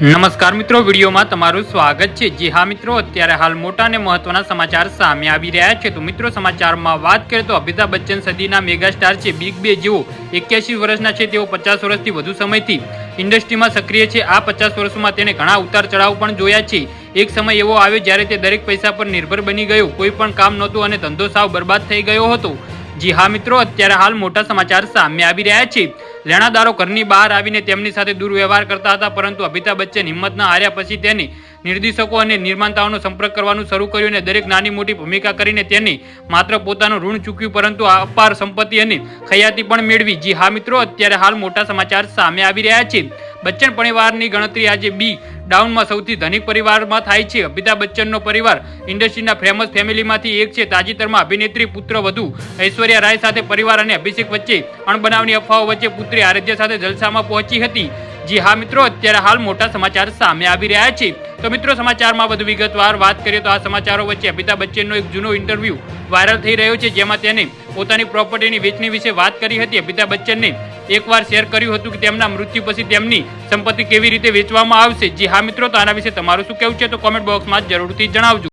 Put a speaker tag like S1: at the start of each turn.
S1: નમસ્કાર મિત્રો, વિડીયોમાં તમારું સ્વાગત છે. જી હા મિત્રો, અત્યારે હાલ મોટા અને મહત્વના સમાચાર સામે આવી રહ્યા છે. તો મિત્રો, સમાચારમાં વાત કરીએ તો અમિતાભ બચ્ચન સદીના મેગા સ્ટાર છે. બિગ બે જેઓ એક્યાસી વર્ષના છે. તેઓ પચાસ વર્ષથી વધુ સમયથી ઇન્ડસ્ટ્રીમાં સક્રિય છે. આ પચાસ વર્ષમાં તેને ઘણા ઉતાર ચઢાવ પણ જોયા છે. એક સમય એવો આવ્યો જ્યારે તે દરેક પૈસા પર નિર્ભર બની ગયો. કોઈ પણ કામ નહોતું અને ધંધો સાવ બરબાદ થઈ ગયો હતો. જી હા મિત્રો, અત્યારે હાલ મોટા સમાચાર સામે આવી રહ્યા છે. લેણાદારો ઘરની બહાર આવીને તેમની સાથે દુર્વ્યવહાર કરતા હતા, પરંતુ અમિતાભ બચ્ચન હિંમત ન હાર્યા પછી તેની નિર્દેશકો અને નિર્માતાઓનો સંપર્ક કરવાનું શરૂ કર્યું અને દરેક નાની મોટી ભૂમિકા કરીને તેને માત્ર પોતાનું ઋણ ચૂક્યું, પરંતુ અપાર સંપત્તિ અને ખયાતી પણ મેળવી. જી હા મિત્રો, અત્યારે હાલ મોટા સમાચાર સામે આવી રહ્યા છે. બચ્ચન પરિવારની ગણતરી આજે બી ડાઉનમાં સૌથી ધનિક પરિવારમાં થાય છે. અમિતાભ બચ્ચનનો પરિવાર ઇન્ડસ્ટ્રીના ફેમસ ફેમિલીમાંથી એક છે. તાજેતરમાં અભિનેત્રી પુત્ર વધુ. ઐશ્વર્યા રાય સાથે પરિવાર અને અભિષેક વચ્ચે અણબનાવની અફવાઓ વચ્ચે પુત્રી આરાધ્ય સાથે જલસામાં પહોંચી હતી. જી હા મિત્રો, અત્યારે હાલ મોટા સમાચાર સામે આવી રહ્યા છે. તો મિત્રો, સમાચારમાં વધુ વિગતવાર વાત કરીએ તો આ સમાચારો વચ્ચે અમિતાભ બચ્ચનનો એક જૂનો ઇન્ટરવ્યૂ વાયરલ થઈ રહ્યો છે, જેમાં તેને પોતાની પ્રોપર્ટીની વેચણી વિશે વાત કરી હતી. અમિતાભ બચ્ચનને એકવાર શેર કર્યું હતું કે તેમના મૃત્યુ પછી તેમની સંપત્તિ કેવી રીતે વેચવામાં આવશે. જી હા મિત્રો, તો આના વિશે તમારું શું કહેવું છે, તો કોમેન્ટ બોક્સમાં જરૂરથી જણાવજો.